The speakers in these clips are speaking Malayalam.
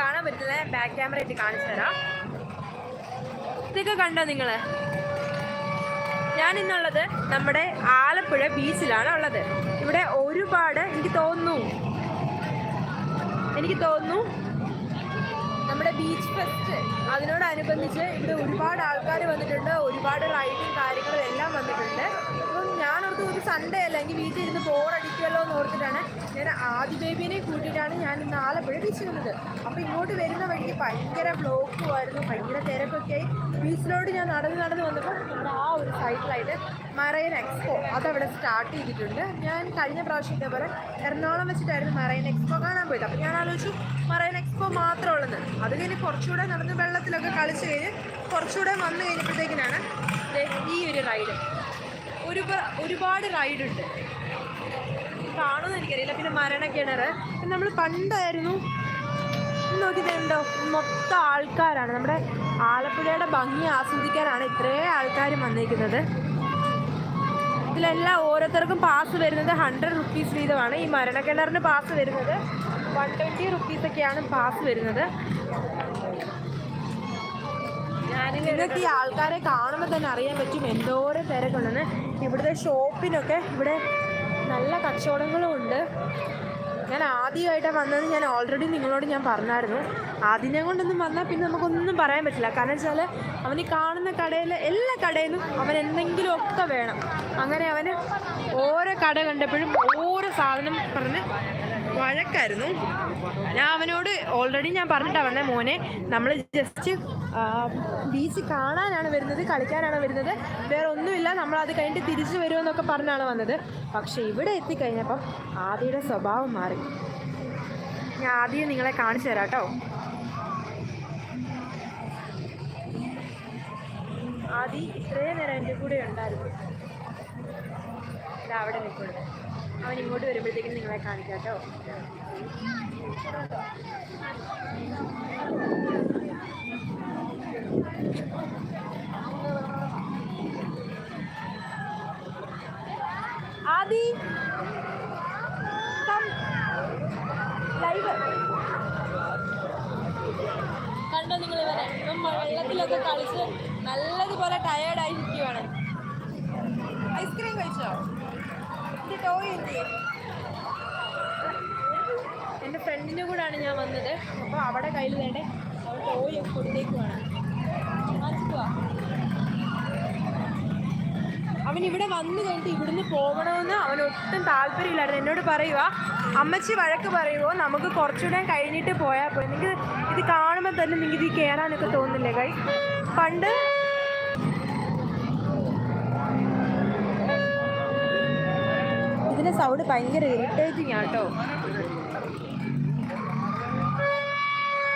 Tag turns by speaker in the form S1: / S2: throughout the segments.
S1: കാണാൻ പറ്റില്ല ബാക്ക് ക്യാമറ ഇട്ട് കാണിച്ചു തരാം. ഇതൊക്കെ കണ്ടോ നിങ്ങൾ? ഞാൻ ഇന്നുള്ളത് നമ്മുടെ ആലപ്പുഴ ബീച്ചിലാണ് ഉള്ളത്. ഇവിടെ ഒരുപാട് എനിക്ക് തോന്നുന്നു. എനിക്ക് തോന്നുന്നു നമ്മുടെ ബീച്ച് ഫെസ്റ്റ് അതിനോടനുബന്ധിച്ച് ഇവിടെ ഒരുപാട് ആൾക്കാർ വന്നിട്ടുണ്ട്. ഒരുപാട് റൈഡും കാര്യങ്ങളും എല്ലാം വന്നിട്ടുണ്ട്. ഒരു സൺഡേ അല്ല എനിക്ക് വീട്ടിൽ ഇരുന്ന് ബോറടിക്കുമല്ലോ എന്ന് ഓർത്തിട്ടാണ് ഞാൻ ആദ്യ ബേബീനെ കൂട്ടിയിട്ടാണ് ഞാൻ ഇന്ന് ആലപ്പുഴ ബീച്ചിൽ വന്നത് അപ്പോൾ ഇങ്ങോട്ട് വരുന്ന വഴിക്ക് ഭയങ്കര ബ്ലോക്കുമായിരുന്നു ഭയങ്കര തിരക്കൊക്കെ ആയി ബീച്ചിലോട്ട് ഞാൻ നടന്ന് നടന്ന് വന്നപ്പോൾ ആ ഒരു സൈഡിലായിട്ട് മറൈൻ എക്സ്പോ അതവിടെ സ്റ്റാർട്ട് ചെയ്തിട്ടുണ്ട്. ഞാൻ കഴിഞ്ഞ പ്രാവശ്യം ഇതേപോലെ എറണാകുളം വെച്ചിട്ടായിരുന്നു മറൈൻ എക്സ്പോ കാണാൻ പോയത്. അപ്പോൾ ഞാൻ ആലോചിച്ചു മറൈൻ എക്സ്പോ മാത്രമേ ഉള്ളത്. അത് കഴിഞ്ഞ് കുറച്ചുകൂടെ നടന്ന് വെള്ളത്തിലൊക്കെ കളിച്ച് കഴിഞ്ഞ് കുറച്ചുകൂടെ വന്നു കഴിഞ്ഞപ്പോഴത്തേക്കിനാണ് ഈ ഒരു റൈഡ് ഒരു ഒരുപാട് റൈഡുണ്ട് കാണുമെന്ന് എനിക്കറിയില്ല പിന്നെ മരണക്കിണർ. നമ്മൾ പണ്ടായിരുന്നു നോക്കിയിട്ടുണ്ടോ മൊത്തം ആൾക്കാരാണ്. നമ്മുടെ ആലപ്പുഴയുടെ ഭംഗി ആസ്വദിക്കാനാണ് ഇത്രയും ആൾക്കാർ വന്നിരിക്കുന്നത്. ഇതിലെല്ലാം ഓരോരുത്തർക്കും പാസ് വരുന്നത് ഹൺഡ്രഡ് റുപ്പീസ് വീതമാണ്. ഈ മരണക്കിണറിന് പാസ് വരുന്നത് വൺ ട്വന്റി റുപ്പീസൊക്കെയാണ് പാസ് വരുന്നത്. നിങ്ങൾക്ക് ഈ ആൾക്കാരെ കാണുമ്പോൾ തന്നെ അറിയാൻ പറ്റും എന്തോരം തിരക്കുണ്ടെന്ന്. ഇവിടുത്തെ ഷോപ്പിനൊക്കെ ഇവിടെ നല്ല കച്ചവടങ്ങളും ഉണ്ട്. ഞാൻ ആദ്യമായിട്ടാണ് വന്നത് ഞാൻ ഓൾറെഡി നിങ്ങളോട് ഞാൻ പറഞ്ഞായിരുന്നു. ആദ്യം കൊണ്ടൊന്നും വന്നാൽ പിന്നെ നമുക്കൊന്നും പറയാൻ പറ്റില്ല. കാരണം വെച്ചാൽ അവൻ ഈ കാണുന്ന കടയിൽ എല്ലാ കടയിലും അവൻ എന്തെങ്കിലും ഒക്കെ വേണം. അങ്ങനെ അവന് ഓരോ കട കണ്ടപ്പോഴും ഓരോ സാധനം പറഞ്ഞ് വഴക്കായിരുന്നു. ഞാൻ അവനോട് ഓൾറെഡി ഞാൻ പറഞ്ഞിട്ടാണ് വന്നേ മോനെ. നമ്മൾ ജസ്റ്റ് ബീച്ച് കാണാനാണ് വരുന്നത് കളിക്കാനാണ് വരുന്നത്. വേറെ ഒന്നുമില്ല നമ്മൾ അത് കഴിഞ്ഞിട്ട് തിരിച്ചു വരുമെന്നൊക്കെ പറഞ്ഞാണ് വന്നത്. പക്ഷേ ഇവിടെ എത്തിക്കഴിഞ്ഞപ്പം ആദിയുടെ സ്വഭാവം മാറി. ഞാൻ ആദ്യം നിങ്ങളെ കാണിച്ചു തരാം കേട്ടോ. ആദി ഇത്രയും നേരം എന്റെ കൂടെ ഉണ്ടായിരുന്നു. അവിടെ നിൽക്കുന്നത് അവൻ ഇങ്ങോട്ട് വരുമ്പോഴത്തേക്കും നിങ്ങളെ കാണിക്കാം കേട്ടോ. ആദി കണ്ടോ നിങ്ങൾ ഇവരെ? ഇപ്പം വെള്ളത്തിലൊക്കെ കളിച്ച് നല്ലതുപോലെ ടയേർഡായി ഇരിക്കുവാണ്. ഐസ്ക്രീം കഴിച്ചോ? എന്റെ ഫ്രണ്ടിന്റെ കൂടെയാണ് ഞാൻ വന്നത്. അപ്പോൾ അവിടെ കയ്യിൽ വേണ്ടേ? അവിടെ ടോയ് കൊടുത്തേക്കുവാണ് അവൻ ഇവിടെ വന്നു കഴിഞ്ഞിട്ട് ഇവിടുന്ന് പോകണമെന്ന് അവൻ ഒട്ടും താല്പര്യമില്ലായിരുന്നു. എന്നോട് പറയുക അമ്മച്ചി വഴക്ക് പറയുമോ നമുക്ക് കുറച്ചുകൂടെ കഴിഞ്ഞിട്ട് പോയാൽ പോയി നിങ്ങൾക്ക് ഇത് കാണുമ്പോൾ തന്നെ നിങ്ങൾക്ക് ഇത് കയറാനൊക്കെ തോന്നില്ലേ കൈ പണ്ട് ഇതിന്റെ സൗണ്ട് ഭയങ്കര ഇറിറ്റേറ്റിംഗ് ആട്ടോ.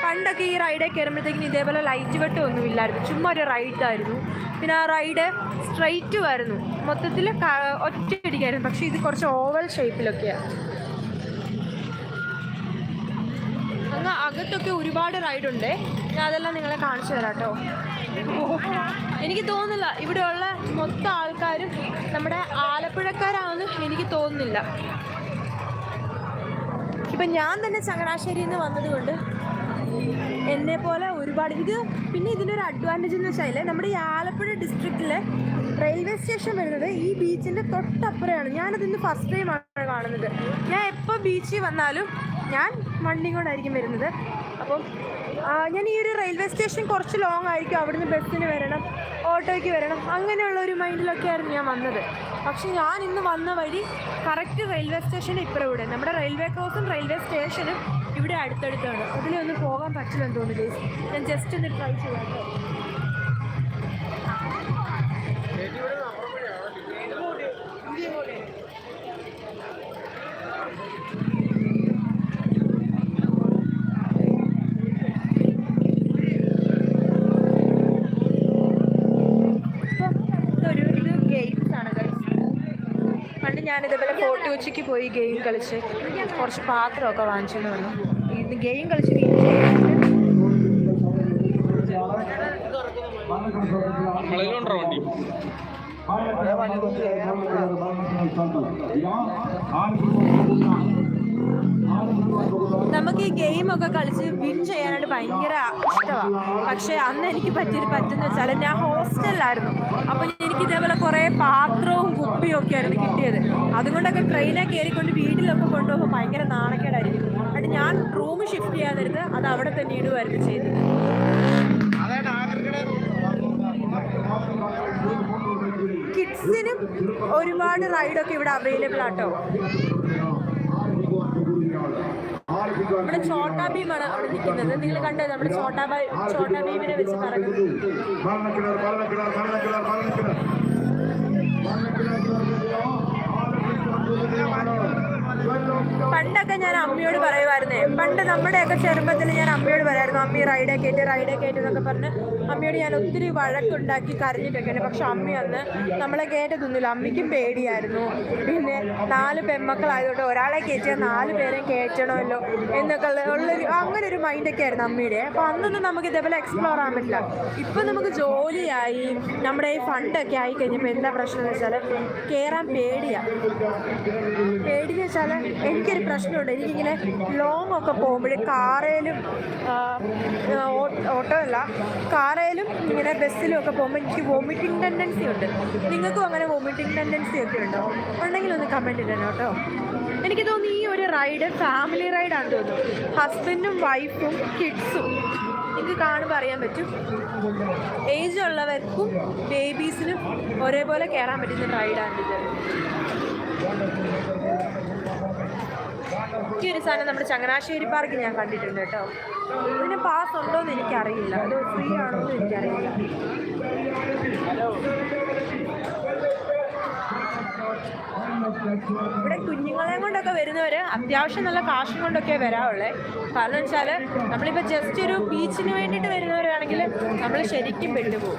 S1: പണ്ടൊക്കെ ഈ റൈഡിൽ കയറുമ്പോഴത്തേക്കും ഇതേപോലെ ലൈറ്റ് വെട്ടം ഒന്നും ഇല്ലായിരുന്നു. ചുമ്മാ ഒരു റൈഡായിരുന്നു പിന്നെ ആ റൈഡ് സ്ട്രൈറ്റ് ആയിരുന്നു. മൊത്തത്തിൽ ഒറ്റയടിക്കായിരുന്നു. പക്ഷെ ഇത് കുറച്ച് ഓവൽ ഷേപ്പിലൊക്കെയാണ് അങ്ങ് അകത്തൊക്കെ ഒരുപാട് റൈഡുണ്ട് ഞാൻ അതെല്ലാം നിങ്ങളെ കാണിച്ചു തരാം കേട്ടോ എനിക്ക് തോന്നുന്നില്ല. ഇവിടെയുള്ള മൊത്തം ആൾക്കാരും നമ്മുടെ ആലപ്പുഴക്കാരാണെന്ന് എനിക്ക് തോന്നുന്നില്ല. ഇപ്പം ഞാൻ തന്നെ ചങ്ങനാശ്ശേരിയിൽ നിന്ന് വന്നതുകൊണ്ട് എന്നെ പോലെ ഒരുപാട് ഇത് പിന്നെ ഇതിന്റെ ഒരു അഡ്വാന്റേജ് എന്ന് വെച്ചാൽ നമ്മുടെ ഈ ആലപ്പുഴ ഡിസ്ട്രിക്റ്റിലെ റെയിൽവേ സ്റ്റേഷൻ വരുന്നത് ഈ ബീച്ചിന്റെ തൊട്ടപ്പുറയാണ്. ഞാനതിന് ഫസ്റ്റ് ടൈമാണ് കാണുന്നത്. ഞാൻ എപ്പോൾ ബീച്ചിൽ വന്നാലും ഞാൻ വണ്ടി കൊണ്ടായിരിക്കും വരുന്നത്. അപ്പം ഞാൻ ഈ ഒരു റെയിൽവേ സ്റ്റേഷൻ കുറച്ച് ലോങ് ആയിരിക്കും അവിടുന്ന് ബസ്സിന് വരണം ഓട്ടോയ്ക്ക് വരണം. അങ്ങനെയുള്ള ഒരു മൈൻഡിലൊക്കെ ആയിരുന്നു ഞാൻ വന്നത്. പക്ഷെ ഞാൻ ഇന്ന് വന്ന വഴി കറക്റ്റ് റെയിൽവേ സ്റ്റേഷന്റെ ഇപ്പുറം ഇവിടെ. നമ്മുടെ റെയിൽവേ ക്രോസും റെയിൽവേ സ്റ്റേഷനും ഇവിടെ അടുത്തടുത്താണ്. അതിലൊന്നും പോകാൻ പറ്റില്ലെന്ന് തോന്നുന്നു ഞാൻ ജസ്റ്റ് ഒന്ന് ട്രൈ ചെയ്യാം. Thank ഇപ്പം ഇതൊരു ഇത് ഗെയിംസ് ആണ് guys. പണ്ട് ഞാൻ ഇതേപോലെ ഉച്ചയ്ക്ക് പോയി ഗെയിം കളിച്ച് കുറച്ച് പാത്രമൊക്കെ വാങ്ങിച്ചുകൊണ്ട് വന്നു ഇന്ന് ഗെയിം കളിച്ച്
S2: വണ്ടി
S1: നമുക്ക് ഈ ഗെയിമൊക്കെ കളിച്ച് വിൻ ചെയ്യാനായിട്ട് ഭയങ്കര ഇഷ്ടമാണ് പക്ഷെ അന്ന് എനിക്ക് പറ്റിയൊരു പറ്റുന്ന വെച്ചാൽ ഞാൻ ഹോസ്റ്റലിലായിരുന്നു അപ്പോൾ എനിക്ക് ഇതേപോലെ കുറേ പാത്രവും കുപ്പിയും ഒക്കെ ആയിരുന്നു കിട്ടിയത്. അതുകൊണ്ടൊക്കെ ട്രെയിനെ കയറിക്കൊണ്ട് വീട്ടിലൊക്കെ കൊണ്ടുപോകുമ്പോൾ ഭയങ്കര നാണക്കേടായിരിക്കും. എന്നിട്ട് ഞാൻ റൂം ഷിഫ്റ്റ് ചെയ്യാതിരുന്ന് അത് അവിടെ തന്നെ ഇടുമായിരുന്നു ചെയ്തത്. കിഡ്സിനും ഒരുപാട് റൈഡൊക്കെ ഇവിടെ അവൈലബിൾ ആട്ടോ. നമ്മുടെ ചോട്ടാ ഭീമാണ് അവിടെ നിൽക്കുന്നത്. നിങ്ങൾ കണ്ടത് നമ്മുടെ ചോട്ടാ ചോട്ടാ ഭീമിനെ വെച്ച്
S3: പറഞ്ഞു
S1: പണ്ടൊക്കെ ഞാൻ അമ്മയോട് പറയുമായിരുന്നേ. പണ്ട് നമ്മുടെയൊക്കെ ചെറുപ്പത്തിൽ ഞാൻ അമ്മയോട് പറയായിരുന്നു അമ്മ റൈഡേ കയറ്റി റൈഡേ കയറ്റി എന്നൊക്കെ പറഞ്ഞ് അമ്മയോട് ഞാൻ ഒത്തിരി വഴക്കുണ്ടാക്കി കരഞ്ഞിട്ടൊക്കെയാണ്. പക്ഷെ അമ്മ അന്ന് നമ്മളെ കയറ്റതൊന്നുമില്ല അമ്മയ്ക്കും പേടിയായിരുന്നു. പിന്നെ നാല് പെൺമക്കളായതുകൊണ്ട് ഒരാളെ കയറ്റിയാൽ നാല് പേരെയും കയറ്റണമല്ലോ എന്നൊക്കെ ഉള്ള ഉള്ളൊരു അങ്ങനെ ഒരു മൈൻഡൊക്കെ ആയിരുന്നു അമ്മയുടെ. അപ്പോൾ അന്നൊന്നും നമുക്ക് ഇതേപോലെ എക്സ്പ്ലോർ ചെയ്യാൻ പറ്റില്ല. ഇപ്പം നമുക്ക് ജോലിയായി നമ്മുടെ ഈ ഫണ്ടൊക്കെ ആയി കഴിഞ്ഞപ്പോൾ എന്താ പ്രശ്നം എന്ന് വെച്ചാൽ കയറാൻ പേടിയാണ് പേടിയെന്ന് വെച്ചാൽ എനിക്കൊരു പ്രശ്നമുണ്ട്. എനിക്കിങ്ങനെ ലോങ് ഒക്കെ പോകുമ്പോൾ കാറേലും ഓട്ടോ അല്ല കാറേലും ഇങ്ങനെ ബസ്സിലും ഒക്കെ പോകുമ്പോൾ എനിക്ക് വോമിറ്റിംഗ് ടെൻഡൻസി ഉണ്ട്. നിങ്ങൾക്കും അങ്ങനെ വോമിറ്റിംഗ് ടെൻഡൻസി ഒക്കെ ഉണ്ടോ? ഉണ്ടെങ്കിൽ ഒന്ന് കമന്റ് ഇടണം കേട്ടോ. എനിക്ക് തോന്നുന്നു ഈ ഒരു റൈഡ് ഫാമിലി റൈഡാണ് തോന്നുന്നു. ഹസ്ബൻഡും വൈഫും കിഡ്സും നിങ്ങൾക്ക് കാണുമ്പോൾ അറിയാൻ പറ്റും. ഏജ് ഉള്ളവർക്കും ബേബീസിനും ഒരേപോലെ കയറാൻ പറ്റുന്ന റൈഡാണ് റൈഡാണിത് ഈ ഒരു സാധനം നമ്മുടെ ചങ്ങനാശ്ശേരി പാർക്കിൽ ഞാൻ കണ്ടിട്ടുണ്ട് കേട്ടോ. ഇതിന് പാസ് ഉണ്ടോ എന്ന് എനിക്കറിയില്ല. അത് ഫ്രീ ആണോ എന്ന് എനിക്കറിയില്ല. ഇവിടെ കുഞ്ഞുങ്ങളെ കൊണ്ടൊക്കെ വരുന്നവർ അത്യാവശ്യം നല്ല കാശും കൊണ്ടൊക്കെ വരാവുള്ളേ കാരണം വെച്ചാൽ നമ്മളിപ്പോൾ ജസ്റ്റ് ഒരു ബീച്ചിന് വേണ്ടിയിട്ട് വരുന്നവരാണെങ്കിൽ നമ്മൾ ശരിക്കും പെട്ടുപോകും.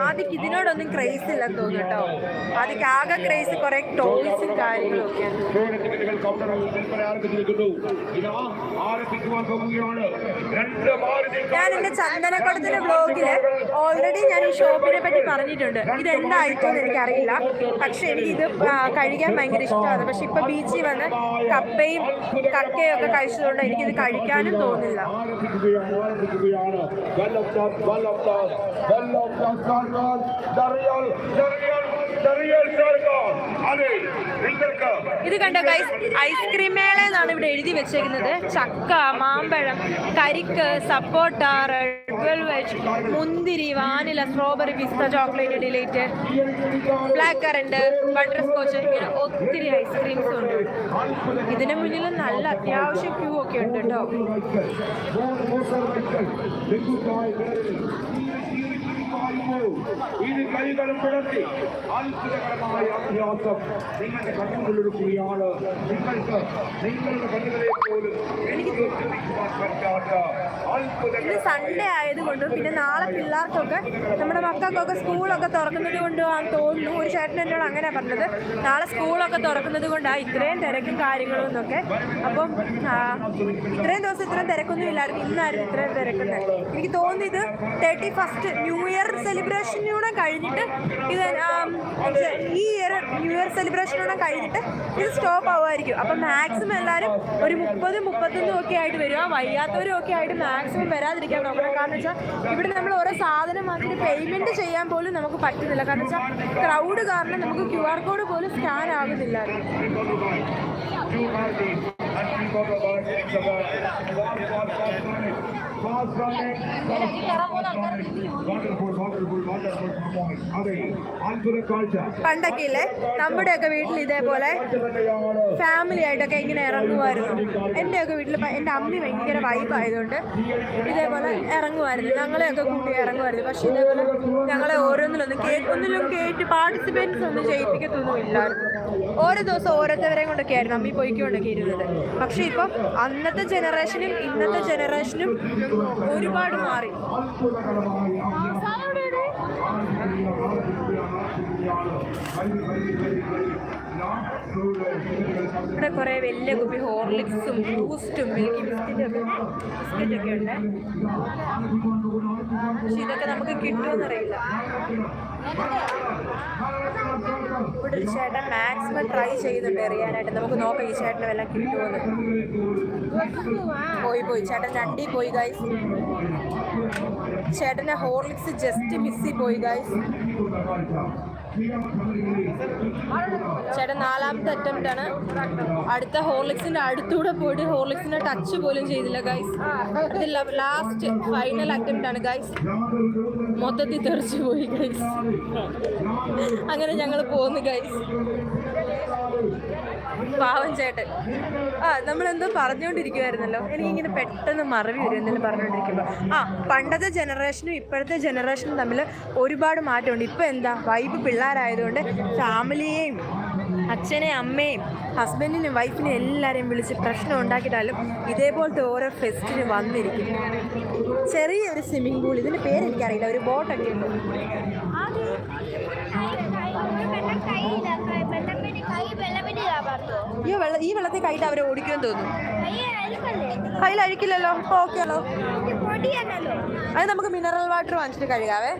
S1: ആദ്യക്ക് ഇതിനോടൊന്നും ക്രേസ് ഇല്ലെന്ന് തോന്നുന്നു കേട്ടോ. ആദ്യക്ക് ആകെ ക്രേസ് കുറെ ടോയ്സും കാര്യങ്ങളും ഞാൻ എന്റെ ചന്ദനക്കുടത്തിന്റെ ബ്ലോഗിൽ ഓൾറെഡി ഞാൻ ഈ ഷോപ്പിനെ പറ്റി പറഞ്ഞിട്ടുണ്ട്. ഇത് എന്ന് എനിക്കറിയില്ല. പക്ഷെ എനിക്ക് ഇത് കഴിക്കാൻ ഭയങ്കര ഇഷ്ടമാണ്. പക്ഷെ ഇപ്പൊ ബീച്ചിൽ വന്ന് കപ്പയും കക്കയും ഒക്കെ കഴിച്ചതുകൊണ്ട് എനിക്കിത് കഴിക്കാനും തോന്നില്ല.
S3: Well of the, well of the, of the real, the real, the real circle. അതെ നിങ്ങൾക്ക്
S1: ഇത് കണ്ടോ ഗൈസ് ഐസ്ക്രീം മേള എന്നാണ് ഇവിടെ എഴുതി വെച്ചേക്കുന്നത് ചക്ക മാമ്പഴം കരിക്ക് സപ്പോട്ട വെൽവെറ്റ് മുന്തിരി വാനില സ്ട്രോബെറി പിസ്ത chocolate delight black currant butterscotch ഇങ്ങനെ ഒത്തിരി ഐസ്ക്രീംസ് ഉണ്ട്. ഇതിന് മുന്നിൽ നല്ല അത്യാവശ്യം ക്യൂ ഒക്കെ ഉണ്ട് കേട്ടോ.
S3: അത്ഭുതകര
S1: സൺഡേ ആയതുകൊണ്ട് പിന്നെ നാളെ പിള്ളേർക്കൊക്കെ നമ്മുടെ മക്കൾക്കൊക്കെ സ്കൂളൊക്കെ തുറക്കുന്നത് ആ തോന്നുന്നു. ഒരു ചേട്ടൻ എന്നോട് അങ്ങനെ പറഞ്ഞത്. നാളെ സ്കൂളൊക്കെ തുറക്കുന്നത് കൊണ്ടാണ് ഇത്രയും തിരക്കും കാര്യങ്ങളും എന്നൊക്കെ. അപ്പം ഇത്രയും ദിവസം ഇത്രയും തിരക്കൊന്നും ഇല്ലായിരുന്നു. ഇന്നായിരുന്നു ഇത്രയും തിരക്കുന്നത് എനിക്ക് തോന്നുന്നു ഇത് തേർട്ടി ഫസ്റ്റ് ന്യൂ ഇയർ സെലിബ്രേഷനൂടെ കഴിഞ്ഞിട്ട് ഇത് ഈ ഇയർ ന്യൂ ഇയർ സെലിബ്രേഷനൂടെ കഴിഞ്ഞിട്ട് ഇത് സ്റ്റോപ്പ് ആവുമായിരിക്കും. അപ്പം മാക്സിമം എല്ലാവരും ഒരു മുപ്പത് മുപ്പത്തൊന്നും ഒക്കെ ആയിട്ട് വരും. വരിക വയ്യാത്തവരും ഒക്കെ ആയിട്ട് മാക്സിമം വരാതിരിക്കാൻ നോക്കണം. കാരണം വെച്ചാൽ ഇവിടെ നമ്മൾ ഓരോ സാധനം വാങ്ങിയിട്ട് പേയ്മെന്റ് ചെയ്യാൻ പോലും നമുക്ക് പറ്റുന്നില്ല. കാരണം വെച്ചാൽ ക്രൗഡ് കാരണം നമുക്ക് ക്യു ആർ കോഡ് പോലും സ്കാൻ ആകുന്നില്ലായിരുന്നു
S3: അത്ഭുത കാഴ്ച
S1: പണ്ടൊക്കെ ഇല്ലേ നമ്മുടെയൊക്കെ വീട്ടിൽ ഇതേപോലെ ഫാമിലി ആയിട്ടൊക്കെ ഇങ്ങനെ ഇറങ്ങുമായിരുന്നു. എന്റെയൊക്കെ വീട്ടിൽ എന്റെ അമ്മി ഭയങ്കര വൈബായതുകൊണ്ട് ഇതേപോലെ ഇറങ്ങുമായിരുന്നു. ഞങ്ങളെയൊക്കെ കൂട്ടി ഇറങ്ങുമായിരുന്നു. പക്ഷെ ഇതേപോലെ ഞങ്ങളെ ഓരോന്നിലൊന്നും കേ ഒന്നിലും കേട്ട് പാർട്ടിസിപ്പൻസ് ഒന്നും ചെയ്യിപ്പിക്കത്തൊന്നും ഇല്ലായിരുന്നു ഓരോ ദിവസം ഓരോരുത്തവരെയും കൊണ്ടൊക്കെ ആയിരുന്നു. അമ്മി പോയിക്കൊണ്ടൊക്കെ ഇരുന്നത്. പക്ഷേ ഇപ്പം അന്നത്തെ ജനറേഷനും ഇന്നത്തെ ജനറേഷനും ഒരുപാട് മാറി? ഇവിടെ കുറേ വലിയ കുപ്പി ഹോർലിക്സും ബൂസ്റ്റും മിൽക്കി ബിസ്ക്കറ്റൊക്കെ ഉണ്ട് പക്ഷെ ഇതൊക്കെ നമുക്ക് കിട്ടുമെന്നറിയില്ല ചേട്ടൻ മാക്സിമം ട്രൈ ചെയ്യുന്നുണ്ട് എറിയാനായിട്ട്. നമുക്ക് നോക്കാം ഈ ചേട്ടന് വല്ല കിട്ടുമെന്ന് പോയി പോയി. ചേട്ടൻ രണ്ടി പോയി ഗൈസ് ചേട്ടന്റെ ഹോർലിക്സ് ജസ്റ്റ് മിസ്സി പോയി ഗൈസ് ചേട്ടൻ നാലാമത്തെ അറ്റംപ്റ്റ് ആണ്. അടുത്ത ഹോർലിക്സിന്റെ അടുത്തൂടെ പോയിട്ട് ഹോർലിക്സിനെ ടച്ച് പോലും ചെയ്തില്ല ഗൈസ് ലാസ്റ്റ് ഫൈനൽ അറ്റംപ്റ്റ് ആണ് ഗൈസ് മൊത്തത്തിൽ തെറിച്ചു പോയി ഗൈസ് അങ്ങനെ ഞങ്ങൾ പോന്നു ഗൈസ് പാവം ചേട്ടൻ. ആ നമ്മളെന്തോ പറഞ്ഞുകൊണ്ടിരിക്കുമായിരുന്നല്ലോ എനിക്കിങ്ങനെ പെട്ടെന്ന് മറവി വരും എന്തെങ്കിലും പറഞ്ഞുകൊണ്ടിരിക്കുമ്പോൾ ആ പണ്ടത്തെ ജനറേഷനും ഇപ്പോഴത്തെ ജനറേഷനും തമ്മിൽ ഒരുപാട് മാറ്റമുണ്ട്. ഇപ്പം എന്താ? വൈബ് പിള്ളേരായതുകൊണ്ട് ഫാമിലിയെയും അച്ഛനെ അമ്മയും ഹസ്ബൻഡിനും വൈഫിനും എല്ലാവരെയും വിളിച്ച് പ്രശ്നം ഉണ്ടാക്കിയിട്ടാലും ഇതേപോലത്തെ ഓരോ ഫെസ്റ്റിന് വന്നിരിക്കും ചെറിയൊരു സ്വിമ്മിംഗ് പൂൾ ഇതിന്റെ പേര് എനിക്കറിയില്ല ഒരു ബോട്ടൊക്കെ ഉണ്ട്. ഈ വെള്ള ഈ വെള്ളത്തിൽ കൈയിട്ട് അവരെ ഓടിക്കുമെന്ന് തോന്നുന്നു. കയ്യിൽ അഴിക്കില്ലല്ലോ ഓക്കെ ആണോ അത് നമുക്ക് മിനറൽ വാട്ടർ വാങ്ങിച്ചിട്ട് കഴുകാവേ.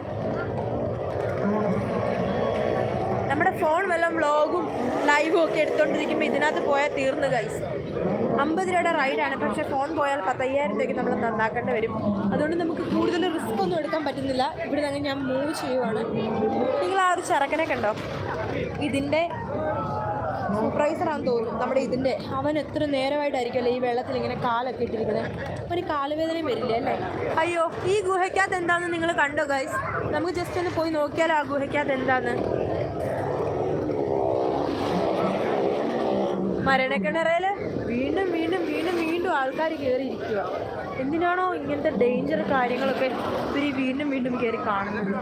S1: നമ്മുടെ ഫോൺ വല്ലതും വ്ളോഗും ലൈവും ഒക്കെ എടുത്തോണ്ടിരിക്കുമ്പോൾ ഇതിനകത്ത് പോയാൽ തീർന്നു കൈസ് അമ്പത് രൂപയുടെ റൈഡാണ് പക്ഷേ ഫോൺ പോയാൽ പത്തയ്യായിരം രൂപയ്ക്ക് നമ്മൾ നന്നാക്കേണ്ടി വരും. അതുകൊണ്ട് നമുക്ക് കൂടുതൽ റിസ്ക് ഒന്നും എടുക്കാൻ പറ്റുന്നില്ല. ഇവിടെ നിന്ന് ഞാൻ മൂവ് ചെയ്യുവാണ്. നിങ്ങൾ ആ ഒരു ചരക്കനെ കണ്ടോ? ഇതിന്റെ സൂപ്പർവൈസറാണെന്ന് തോന്നുന്നു. നമ്മുടെ ഇതിന്റെ അവൻ എത്ര നേരമായിട്ടായിരിക്കുമല്ലോ ഈ വെള്ളത്തിൽ ഇങ്ങനെ കാലൊക്കെ ഇട്ടിരിക്കുന്നത്? അവന് കാലുവേദനയും വരില്ല അല്ലേ? അയ്യോ ഈ ഗുഹയ്ക്കകത്ത് എന്താണെന്ന് നിങ്ങൾ കണ്ടോ ഗൈസ് നമുക്ക് ജസ്റ്റ് ഒന്ന് പോയി നോക്കിയാലോ ആ ഗുഹയ്ക്കകത്ത് എന്താന്ന്? മരണക്കിണറയിൽ വീണ്ടും വീണ്ടും വീണ്ടും വീണ്ടും ആൾക്കാർ കയറിയിരിക്കുക എന്തിനാണോ ഇങ്ങനത്തെ ഡേഞ്ചർ കാര്യങ്ങളൊക്കെ ഇവർ വീണ്ടും വീണ്ടും കയറി കാണുന്നത്?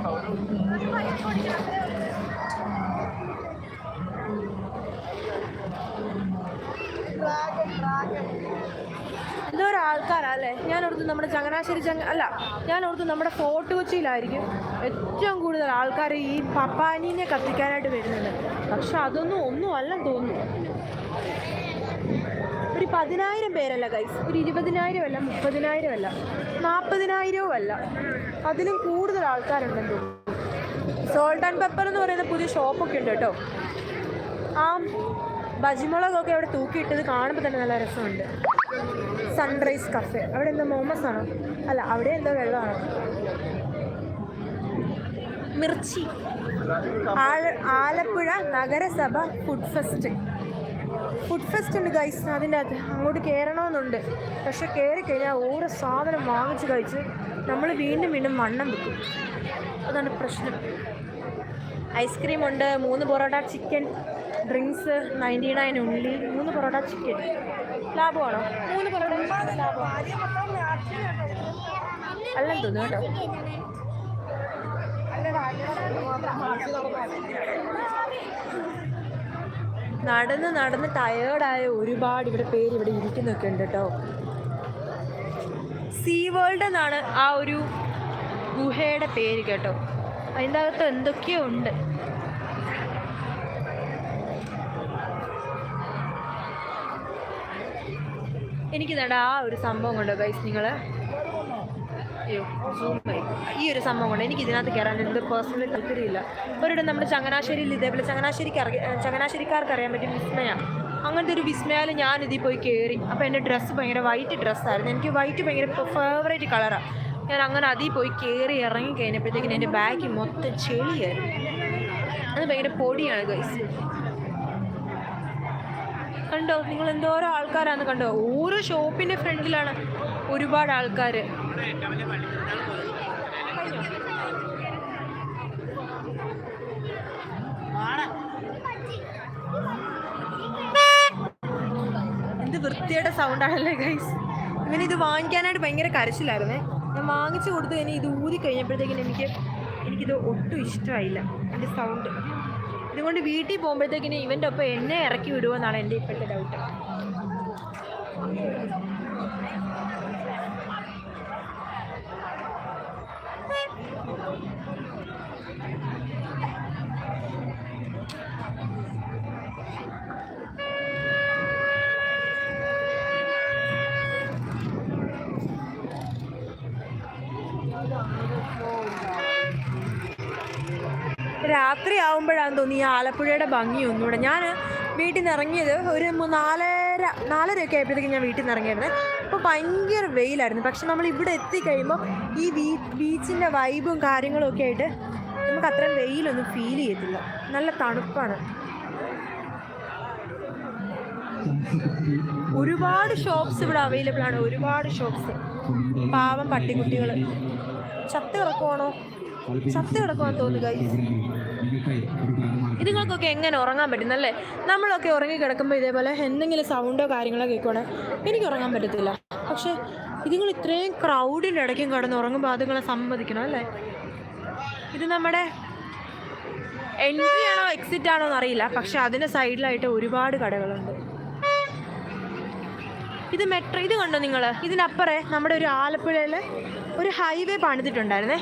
S1: എന്തോ ഒരു ആൾക്കാരാ അല്ലേ? ഞാൻ ഓർത്ത് നമ്മുടെ ചങ്ങനാശ്ശേരി ചങ്ങ അല്ല ഞാൻ ഓർത്ത് നമ്മുടെ ഫോർട്ട് കൊച്ചിയിലായിരിക്കും ഏറ്റവും കൂടുതൽ ആൾക്കാർ ഈ പപ്പാനീനെ കത്തിക്കാനായിട്ട് വരുന്നുണ്ട് പക്ഷെ അതൊന്നും ഒന്നും അല്ലെന്ന് തോന്നുന്നു. പതിനായിരം പേരല്ല ഗൈസ് ഒരു ഇരുപതിനായിരം അല്ല മുപ്പതിനായിരം അല്ല നാൽപ്പതിനായിരവും അല്ല അതിലും കൂടുതൽ ആൾക്കാരുണ്ടെന്ന് തോന്നുന്നു. സോൾട്ട് ആൻഡ് പെപ്പർ എന്ന് പറയുന്ന പുതിയ ഷോപ്പൊക്കെ ഉണ്ട് കേട്ടോ. ആ ബജിമുളകൊക്കെ അവിടെ തൂക്കിയിട്ടത് കാണുമ്പോൾ തന്നെ നല്ല രസമുണ്ട്. സൺറൈസ് കഫേ അവിടെ എന്താ മോമസ് ആണോ? അല്ല അവിടെ എന്തോ വെള്ളമാണോ? മിർച്ചി. ആല ആലപ്പുഴ നഗരസഭ ഫുഡ് ഫെസ്റ്റ് ഫുഡ് ഫെസ്റ്റ് ഉണ്ട് ഗൈസ് അതിന്റെ അകത്ത് അങ്ങോട്ട് കയറണമെന്നുണ്ട്. പക്ഷെ കയറി കഴിഞ്ഞാൽ ഓരോ സാധനം വാങ്ങിച്ച് കഴിച്ച് നമ്മൾ വീണ്ടും വീണ്ടും വണ്ണം വെക്കും. അതാണ് പ്രശ്നം. ഐസ്ക്രീം ഉണ്ട് മൂന്ന് porotta chicken drinks ninety nine ഉള്ളി മൂന്ന് പൊറോട്ട ചിക്കൻ ലാഭമാണോ? മൂന്ന് പൊറോട്ട അല്ലെന്ന് തോന്നുന്നു കേട്ടോ നടന്ന് നടന്ന് ടയേർഡായ ഒരുപാട് ഇവിടെ പേര് ഇവിടെ ഇരിക്കുന്നൊക്കെ ഉണ്ട് കേട്ടോ. സീ വേൾഡ് എന്നാണ് ആ ഒരു ഗുഹയുടെ പേര് കേട്ടോ. അതിന്റെ അകത്ത് എന്തൊക്കെയോ ഉണ്ട്. എനിക്ക് വേണ്ട ആ ഒരു സംഭവം കൊണ്ടോ ഗൈസ് നിങ്ങൾ. ഈ ഒരു സംഭവം കൊണ്ട് എനിക്ക് ഇതിനകത്ത് കയറാൻ എന്ത് പേഴ്സണലി താല്പര്യമില്ല ഒരിടം നമ്മുടെ ചങ്ങനാശ്ശേരിയിൽ ഇതേപോലെ ചങ്ങനാശ്ശേരിക്ക് അറിയ ചങ്ങനാശ്ശേരിക്കാർക്ക് അറിയാൻ പറ്റും വിസ്മയ. അങ്ങനത്തെ ഒരു വിസ്മയാൽ ഞാൻ ഇതിൽ പോയി കയറി അപ്പോൾ എന്റെ ഡ്രസ്സ് ഭയങ്കര വൈറ്റ് ഡ്രസ്സായിരുന്നു എനിക്ക് വൈറ്റ് ഭയങ്കര ഫേവറേറ്റ് കളറാണ് ഞാൻ അങ്ങനെ അതിൽ പോയി കയറി ഇറങ്ങി കഴിഞ്ഞപ്പോഴത്തേക്കിന് എന്റെ ബാഗ് മൊത്തം ചെളിയായിരുന്നു. അത് ഭയങ്കര പൊടിയാണ് ഗൈസ് കണ്ടോ? നിങ്ങൾ എന്തോരോ ആൾക്കാരാണ് കണ്ടോ? ഓരോ ഷോപ്പിന്റെ ഫ്രണ്ടിലാണ് ഒരുപാട് ആൾക്കാർ എന്ത് വൃത്തിയുടെ സൗണ്ടാണല്ലേ ഗൈസ് ഇങ്ങനെ ഇത് വാങ്ങിക്കാനായിട്ട് ഭയങ്കര കരച്ചിലായിരുന്നേ. ഞാൻ വാങ്ങിച്ചു കൊടുത്തു കഴിഞ്ഞാൽ ഇത് ഊതി കഴിഞ്ഞപ്പോഴത്തേക്കിന് എനിക്ക് എനിക്കിത് ഒട്ടും ഇഷ്ടമായില്ല എന്റെ സൗണ്ട് ഇതുകൊണ്ട് വീട്ടിൽ പോകുമ്പോഴത്തേക്കിന് ഇവന്റെ ഒപ്പം എന്നെ ഇറക്കി വിടുമെന്നാണ് എന്റെ ഇപ്പോഴത്തെ ഡൗട്ട് രാത്രി ആകുമ്പോഴാണ് തോന്നി ഈ ആലപ്പുഴയുടെ ഭംഗി ഒന്നുകൂടെ. ഞാൻ വീട്ടിൽ നിന്ന് ഇറങ്ങിയത് ഒരു നാലര നാലരയൊക്കെ ആയപ്പോഴത്തേക്കും ഞാൻ വീട്ടിൽ നിന്ന് ഇറങ്ങിയായിരുന്നു അപ്പോൾ ഭയങ്കര വെയിലായിരുന്നു. പക്ഷെ നമ്മൾ ഇവിടെ എത്തിക്കഴിയുമ്പോൾ ഈ ബീ ബീച്ചിന്റെ വൈബും കാര്യങ്ങളും ഒക്കെ ആയിട്ട് നമുക്ക് അത്രയും വെയിലൊന്നും ഫീൽ ചെയ്യത്തില്ല. നല്ല തണുപ്പാണ്. ഒരുപാട് ഷോപ്സ് ഇവിടെ അവൈലബിൾ ആണ്. ഒരുപാട് ഷോപ്സ് പാവം പട്ടിക്കുട്ടികൾ ചത്ത് കിടക്കുവാണോ? ചത്ത് കിടക്കുവാൻ തോന്നുക. ഇതുങ്ങൾക്കൊക്കെ എങ്ങനെ ഉറങ്ങാൻ പറ്റുന്നല്ലേ നമ്മളൊക്കെ ഉറങ്ങി കിടക്കുമ്പോൾ ഇതേപോലെ എന്തെങ്കിലും സൗണ്ടോ കാര്യങ്ങളോ കേൾക്കുവാണെ എനിക്ക് ഉറങ്ങാൻ പറ്റത്തില്ല. പക്ഷേ ഇതുങ്ങൾ ഇത്രയും ക്രൗഡിന്റെ ഇടയ്ക്കും കിടന്ന് ഉറങ്ങുമ്പോൾ അതുങ്ങളെ സമ്മതിക്കണം അല്ലേ? ഇത് നമ്മുടെ എൻട്രി ആണോ എക്സിറ്റ് ആണോ എന്നറിയില്ല. പക്ഷെ അതിന് സൈഡിലായിട്ട് ഒരുപാട് കടകളുണ്ട്. ഇത് മെട്രോ ഇത് കണ്ടോ നിങ്ങൾ ഇതിനപ്പുറേ നമ്മുടെ ഒരു ആലപ്പുഴയിൽ ഒരു ഹൈവേ പണിതിട്ടുണ്ടായിരുന്നേ.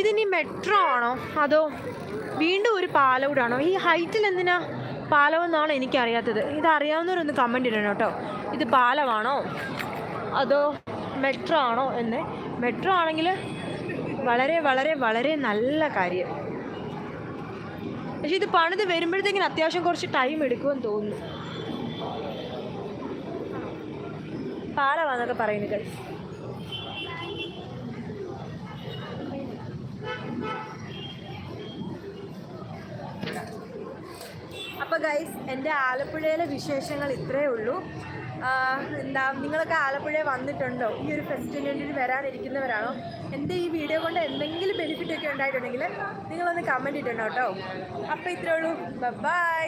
S1: ഇതിനി മെട്രോ ആണോ അതോ വീണ്ടും ഒരു പാലം ഈ ഹൈറ്റിൽ എന്തിനാ പാലം എന്നാണ് എനിക്കറിയാത്തത്. ഇത് അറിയാവുന്നവരൊന്ന് കമന്റ് ഇടണം കേട്ടോ. ഇത് പാലമാണോ? അതോ മെട്രോ ആണോ എന്ന്. മെട്രോ ആണെങ്കിൽ വളരെ വളരെ വളരെ നല്ല കാര്യം. പക്ഷെ ഇത് പണിത് വരുമ്പോഴത്തേക്കിന് അത്യാവശ്യം കുറച്ച് ടൈം എടുക്കുമെന്ന് തോന്നുന്നു. പാലമാണെന്നൊക്കെ പറയുന്നത് ഗൈസ് എന്റെ ആലപ്പുഴയിലെ വിശേഷങ്ങൾ ഇത്രയേ ഉള്ളൂ. എന്താ നിങ്ങളൊക്കെ ആലപ്പുഴ വന്നിട്ടുണ്ടോ? ഈ ഒരു ഫെസ്റ്റിവലിന് വരാനിരിക്കുന്നവരാണോ? എന്റെ ഈ വീഡിയോ കൊണ്ട് എന്തെങ്കിലും ബെനിഫിറ്റ് ഒക്കെ ഉണ്ടായിട്ടുണ്ടെങ്കിൽ നിങ്ങളൊന്ന് കമന്റ് ഇട്ടുണ്ടോ കേട്ടോ. അപ്പോൾ ഇത്രയേ ഉള്ളൂ. ബൈ